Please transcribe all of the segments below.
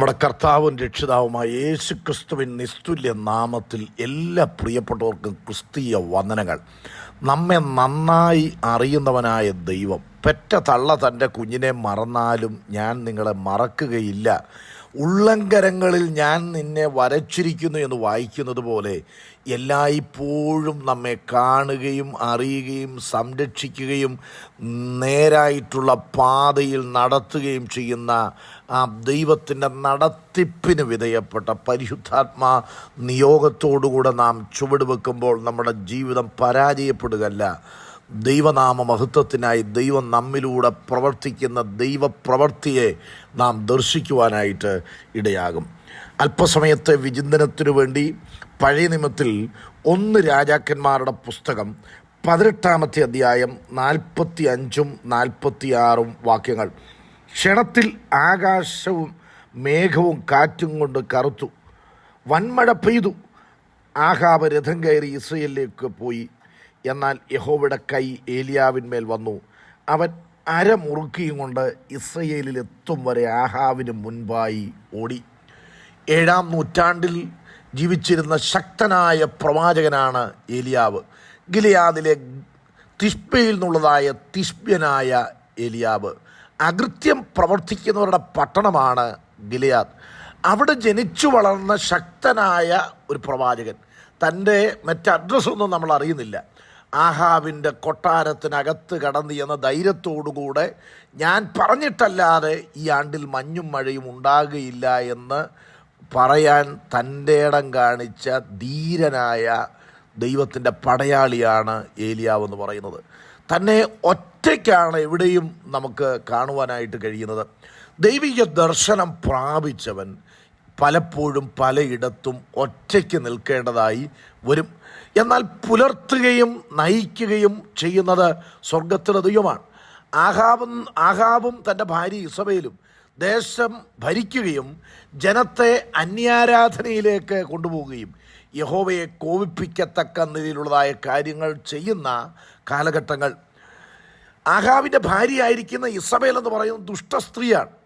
നമ്മുടെ കർത്താവും രക്ഷിതാവുമായ യേശു ക്രിസ്തുവിൻ നിസ്തുല്യ നാമത്തിൽ എല്ലാ പ്രിയപ്പെട്ടവർക്കും ക്രിസ്തീയ വന്ദനങ്ങൾ. നമ്മെ നന്നായി അറിയുന്നവനായ ദൈവം. പെറ്റ തള്ള തന്റെ കുഞ്ഞിനെ മറന്നാലും ഞാൻ നിങ്ങളെ മറക്കുകയില്ല. ഉള്ളങ്കരങ്ങളിൽ ഞാൻ നിന്നെ വരച്ചിരിക്കുന്നു എന്ന് വായിക്കുന്നത് പോലെ എല്ലായ്പ്പോഴും നമ്മെ കാണുകയും അറിയുകയും സംരക്ഷിക്കുകയും നേരായിട്ടുള്ള പാതയിൽ നടത്തുകയും ചെയ്യുന്ന ആ ദൈവത്തിന്റെ നടത്തിപ്പിന് വിധേയപ്പെട്ട പരിശുദ്ധാത്മാ നിയോഗത്തോടുകൂടെ നാം ചുവട് വെക്കുമ്പോൾ നമ്മുടെ ജീവിതം പരാജയപ്പെടുകയല്ല. ദൈവനാമ മഹത്വത്തിനായി ദൈവം നമ്മിലൂടെ പ്രവർത്തിക്കുന്ന ദൈവപ്രവർത്തിയെ നാം ദർശിക്കുവാനായിട്ട് ഇടയാകും. അല്പസമയത്തെ വിചിന്തനത്തിനു വേണ്ടി പഴയ നിമത്തിൽ ഒന്ന് രാജാക്കന്മാരുടെ പുസ്തകം പതിനെട്ടാമത്തെ അധ്യായം നാൽപ്പത്തി അഞ്ചും നാൽപ്പത്തിയാറും വാക്യങ്ങൾ. ക്ഷണത്തിൽ ആകാശവും മേഘവും കാറ്റും കൊണ്ട് കറുത്തു. വൻമഴ പെയ്തു. ആഹാബ് രഥം കയറി ഇസ്രയേലിലേക്ക് പോയി. എന്നാൽ യഹോവയുടെ കൈ ഏലിയാവിന്മേൽ വന്നു. അവൻ അരമുറുക്കിയും കൊണ്ട് ഇസ്രയേലിൽ എത്തും വരെ ആഹാവിന് മുൻപായി ഓടി. ഏഴാം നൂറ്റാണ്ടിൽ ജീവിച്ചിരുന്ന ശക്തനായ പ്രവാചകനാണ് ഏലിയാവ്. ഗിലിയാദിലെ തിഷ്ബയിൽ നിന്നുള്ളതായ തിഷ്ബ്യനായ ഏലിയാവ്. അകൃത്യം പ്രവർത്തിക്കുന്നവരുടെ പട്ടണമാണ് ഗിലിയാദ്. അവിടെ ജനിച്ചു വളർന്ന ശക്തനായ ഒരു പ്രവാചകൻ. തന്റെ മറ്റ് അഡ്രസ്സൊന്നും നമ്മൾ അറിയുന്നില്ല. ആഹാവിന്റെ കൊട്ടാരത്തിനകത്ത് കടന്നു എന്ന ധൈര്യത്തോടുകൂടെ ഞാൻ പറഞ്ഞിട്ടല്ലാതെ ഈ ആണ്ടിൽ മഞ്ഞും മഴയും ഉണ്ടാകുകയില്ല എന്ന് പറയാൻ തന്റെ ഇടം കാണിച്ച ധീരനായ ദൈവത്തിന്റെ പടയാളിയാണ് ഏലിയാവ് എന്ന് പറയുന്നത്. തന്നെ ഒറ്റയ്ക്കാണ് എവിടെയും നമുക്ക് കാണുവാനായിട്ട് കഴിയുന്നത്. ദൈവിക ദർശനം പ്രാപിച്ചവൻ പലപ്പോഴും പലയിടത്തും ഒറ്റയ്ക്ക് നിൽക്കേണ്ടതായി വരും. എന്നാൽ പുലർത്തുകയും നയിക്കുകയും ചെയ്യുന്നത് സ്വർഗത്തിലെ ദൈവമാണ് ആഹാബും ആഹാബും തന്റെ ഭാര്യ ഇസബയിലും ദേശം ഭരിക്കുകയും ജനത്തെ അന്യാരാധനയിലേക്ക് കൊണ്ടുപോവുകയും യഹോവയെ കോപിപ്പിക്കത്തക്ക നിലയിലുള്ളതായ കാര്യങ്ങൾ ചെയ്യുന്ന കാലഘട്ടങ്ങൾ. ആഹാവിന്റെ ഭാര്യയായിരിക്കുന്ന ഇസബേൽ എന്ന് പറയുന്നത് ദുഷ്ടസ്ത്രീയാണ്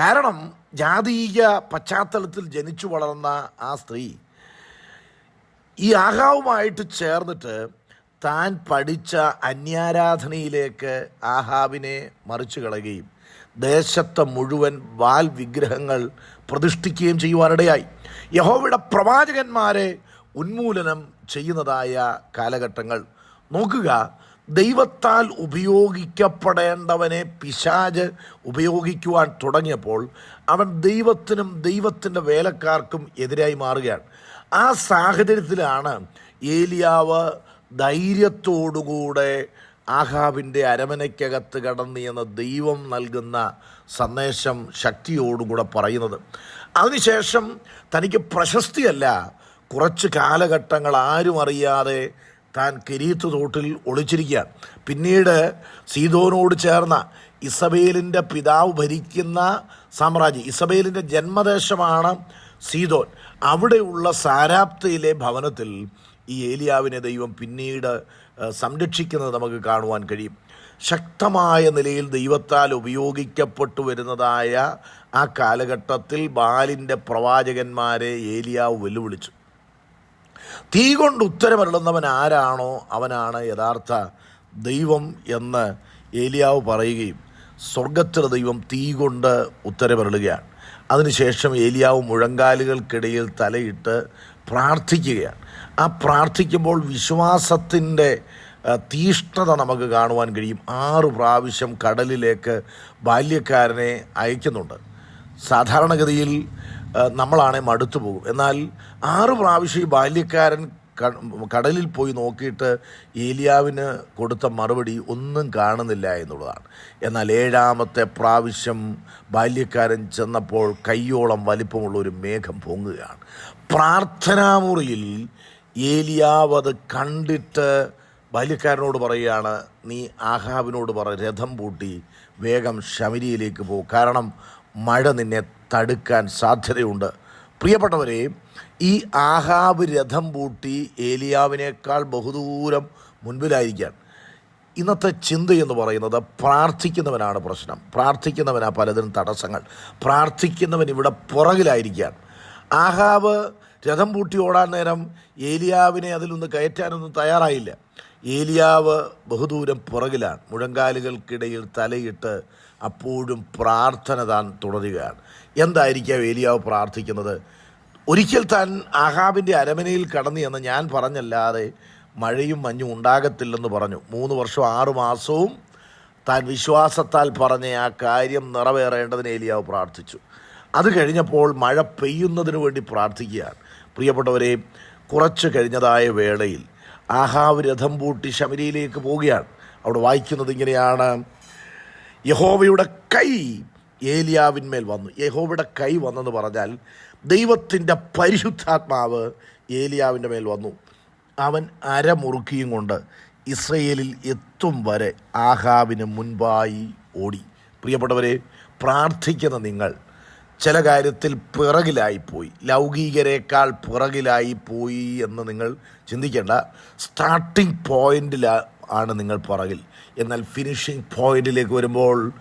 കാരണം ജാതീയ പശ്ചാത്തലത്തിൽ ജനിച്ചു വളർന്ന ആ സ്ത്രീ ഈ ആഹാവുമായിട്ട് ചേർന്നിട്ട് താൻ പഠിച്ച അന്യാരാധനയിലേക്ക് ആഹാവിനെ മറിച്ചു കളയുകയും ദേശത്തെ മുഴുവൻ വാൽ വിഗ്രഹങ്ങൾ പ്രതിഷ്ഠിക്കുകയും ചെയ്യുവാനിടയായി. യഹോവയുടെ പ്രവാചകന്മാരെ ഉന്മൂലനം ചെയ്യുന്നതായ കാലഘട്ടങ്ങൾ. നോക്കുക ദൈവത്താൽ ഉപയോഗിക്കപ്പെടേണ്ടവനെ പിശാജ് ഉപയോഗിക്കുവാൻ തുടങ്ങിയപ്പോൾ അവൻ ദൈവത്തിനും ദൈവത്തിന്റെ വേലക്കാർക്കും എതിരായി മാറുകയാണ്. ആ സാഹചര്യത്തിലാണ് ഏലിയാവ് ധൈര്യത്തോടുകൂടെ ആഹാബിന്റെ അരമനയ്ക്കകത്ത് കടന്ന് എന്ന ദൈവം നൽകുന്ന സന്ദേശം ശക്തിയോടുകൂടെ പറയുന്നത്. അതിനുശേഷം തനിക്ക് പ്രശസ്തിയല്ല. കുറച്ച് കാലഘട്ടങ്ങൾ ആരും അറിയാതെ താൻ കിരീത്ത് തോട്ടിൽ ഒളിച്ചിരിക്കുകയാണ് പിന്നീട് സീതോനോട് ചേർന്ന ഇസബേലിന്റെ പിതാവ് ഭരിക്കുന്ന സാമ്രാജ്യം ഇസബേലിന്റെ ജന്മദേശമാണ് സീതോൻ അവിടെയുള്ള സാരാപ്തയിലെ ഭവനത്തിൽ ഈ ഏലിയാവിനെ ദൈവം പിന്നീട് സംരക്ഷിക്കുന്നത് നമുക്ക് കാണുവാൻ കഴിയും. ശക്തമായ നിലയിൽ ദൈവത്താൽ ഉപയോഗിക്കപ്പെട്ടു വരുന്നതായ ആ കാലഘട്ടത്തിൽ ബാലിന്റെ പ്രവാചകന്മാരെ ഏലിയാവ് വെല്ലുവിളിച്ചു. തീ കൊണ്ട് ഉത്തരമരുളുന്നവൻ ആരാണോ അവനാണ് യഥാർത്ഥ ദൈവം എന്ന് ഏലിയാവ് പറയുകയും സ്വർഗത്തിലെ ദൈവം തീ കൊണ്ട് ഉത്തരമരുളുകയാണ്. അതിനുശേഷം ഏലിയാവ് മുഴങ്കാലുകൾക്കിടയിൽ തലയിട്ട് പ്രാർത്ഥിക്കുകയാണ്. ആ പ്രാർത്ഥിക്കുമ്പോൾ വിശ്വാസത്തിന്റെ തീഷ്ണത നമുക്ക് കാണുവാൻ കഴിയും. ആറ് പ്രാവശ്യം കടലിലേക്ക് ബാല്യക്കാരനെ അയക്കുന്നുണ്ട്. സാധാരണഗതിയിൽ നമ്മളാണെ മടുത്തു പോകും. എന്നാൽ ആറ് പ്രാവശ്യം ഈ ബാല്യക്കാരൻ കടലിൽ പോയി നോക്കിയിട്ട് ഏലിയാവിന് കൊടുത്ത മറുപടി ഒന്നും കാണുന്നില്ല എന്നുള്ളതാണ്. എന്നാൽ ഏഴാമത്തെ പ്രാവശ്യം ബാല്യക്കാരൻ ചെന്നപ്പോൾ കയ്യോളം വലിപ്പമുള്ള ഒരു മേഘം പൊങ്ങുകയാണ്. പ്രാർത്ഥനാമുറിയിൽ ഏലിയാവ് അത് കണ്ടിട്ട് ബാല്യക്കാരനോട് പറയുകയാണ് നീ ആഹാബിനോട് പറ രഥം പൂട്ടി വേഗം ശമരിയിലേക്ക് പോകും കാരണം മഴ നിന്നെ തടുക്കാൻ സാധ്യതയുണ്ട്. പ്രിയപ്പെട്ടവരെ ഈ ആഹാബ് രഥം പൂട്ടി ഏലിയാവിനേക്കാൾ ബഹുദൂരം മുൻപിലായിരിക്കാൻ ഇന്നത്തെ ചിന്ത എന്ന് പറയുന്നത് പ്രാർത്ഥിക്കുന്നവനാണ് പ്രശ്നം. പ്രാർത്ഥിക്കുന്നവനാ പലതിനും തടസ്സങ്ങൾ. പ്രാർത്ഥിക്കുന്നവൻ ഇവിടെ പുറകിലായിരിക്കുകയാണ് ആഹാബ് രഥം പൂട്ടി ഓടാൻ നേരം ഏലിയാവിനെ അതിലൊന്ന് കയറ്റാനൊന്നും തയ്യാറായില്ല. ഏലിയാവ് ബഹുദൂരം പുറകിലാണ്. മുഴങ്കാലുകൾക്കിടയിൽ തലയിട്ട് അപ്പോഴും പ്രാർത്ഥന താൻ തുടരുകയാണ്. എന്തായിരിക്കാം ഏലിയാവ് പ്രാർത്ഥിക്കുന്നത്? ഒരിക്കൽ താൻ ആഹാബിന്റെ അരമനയിൽ കടന്നു എന്ന് ഞാൻ പറഞ്ഞല്ലാതെ മഴയും മഞ്ഞും ഉണ്ടാകത്തില്ലെന്ന് പറഞ്ഞു. മൂന്ന് വർഷം ആറു മാസവും താൻ വിശ്വാസത്താൽ പറഞ്ഞ ആ കാര്യം നിറവേറേണ്ടതിന് ഏലിയാവ് പ്രാർത്ഥിച്ചു. അത് കഴിഞ്ഞപ്പോൾ മഴ പെയ്യുന്നതിന് വേണ്ടി പ്രാർത്ഥിക്കുകയാണ്. പ്രിയപ്പെട്ടവരെ കുറച്ച് കഴിഞ്ഞതായ വേളയിൽ ആഹാവ് രഥം പൂട്ടി ശമരിയിലേക്ക് പോവുകയാണ്. അവിടെ വായിക്കുന്നത് ഇങ്ങനെയാണ്. യഹോവയുടെ കൈ ഏലിയാവിന്മേൽ വന്നു. യഹോവയുടെ കൈ വന്നെന്ന് പറഞ്ഞാൽ ദൈവത്തിന്റെ പരിശുദ്ധാത്മാവ് ഏലിയാവിന്റെ മേൽ വന്നു. അവൻ അരമുറുക്കിയും കൊണ്ട് ഇസ്രയേലിൽ എത്തും വരെ ആഹാവിന് മുൻപായി ഓടി. പ്രിയപ്പെട്ടവരെ പ്രാർത്ഥിക്കുന്ന നിങ്ങൾ ചില കാര്യത്തിൽ പിറകിലായിപ്പോയി ലൗകികരേക്കാൾ പിറകിലായി പോയി എന്ന് നിങ്ങൾ ചിന്തിക്കേണ്ട. സ്റ്റാർട്ടിംഗ് പോയിന്റിൽ ആണ് നിങ്ങൾ പുറകിൽ. എന്നാൽ ഫിനിഷിംഗ് പോയിന്റിലേക്ക് വരുമ്പോൾ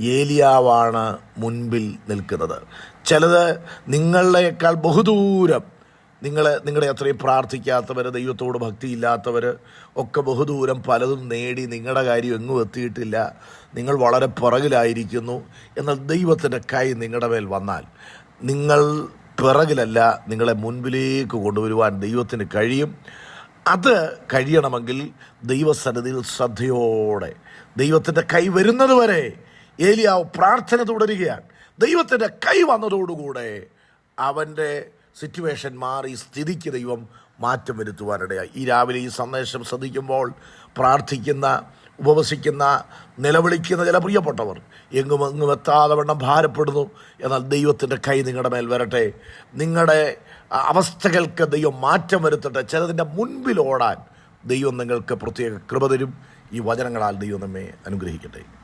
ഏലിയാവാണ് മുൻപിൽ നിൽക്കുന്നത്. ചിലത് നിങ്ങളേക്കാൾ ബഹുദൂരം നിങ്ങൾ നിങ്ങളെ അത്രയും പ്രാർത്ഥിക്കാത്തവർ ദൈവത്തോട് ഭക്തിയില്ലാത്തവർ ഒക്കെ ബഹുദൂരം പലതും നേടി നിങ്ങളുടെ കാര്യം എങ്ങും എത്തിയിട്ടില്ല. നിങ്ങൾ വളരെ പുറകിലായിരിക്കുന്നു. എന്നാൽ ദൈവത്തിന്റെ കൈ നിങ്ങളുടെ മേൽ വന്നാൽ നിങ്ങൾ പിറകിലല്ല നിങ്ങളെ മുൻപിലേക്ക് കൊണ്ടുവരുവാൻ ദൈവത്തിന് കഴിയും. അത് കഴിയണമെങ്കിൽ ദൈവസന്നിധിയിൽ ശ്രദ്ധയോടെ ദൈവത്തിന്റെ കൈ വരുന്നത് വരെ ഏലിയാവ് പ്രാർത്ഥന തുടരുകയാണ്. ദൈവത്തിന്റെ കൈ വന്നതോടുകൂടെ അവന്റെ സിറ്റുവേഷൻ മാറി സ്ഥിതിക്ക് ദൈവം മാറ്റം വരുത്തുവാനിടയായി. ഈ രാവിലെ ഈ സന്ദേശം ശ്രദ്ധിക്കുമ്പോൾ പ്രാർത്ഥിക്കുന്ന ഉപവസിക്കുന്ന നിലവിളിക്കുന്ന ചില പ്രിയപ്പെട്ടവർ എങ്ങും എങ്ങും എത്താതെ വണ്ണം ഭാരപ്പെടുന്നു. എന്നാൽ ദൈവത്തിന്റെ കൈ നിങ്ങളുടെ മേൽ വരട്ടെ. നിങ്ങളുടെ അവസ്ഥകൾക്ക് ദൈവം മാറ്റം വരുത്തട്ടെ. ചിലതിന്റെ മുൻപിൽ ഓടാൻ ദൈവം നിങ്ങൾക്ക് പ്രത്യേക കൃപ തരും. ഈ വചനങ്ങളാൽ ദൈവം നമ്മെ അനുഗ്രഹിക്കട്ടെ.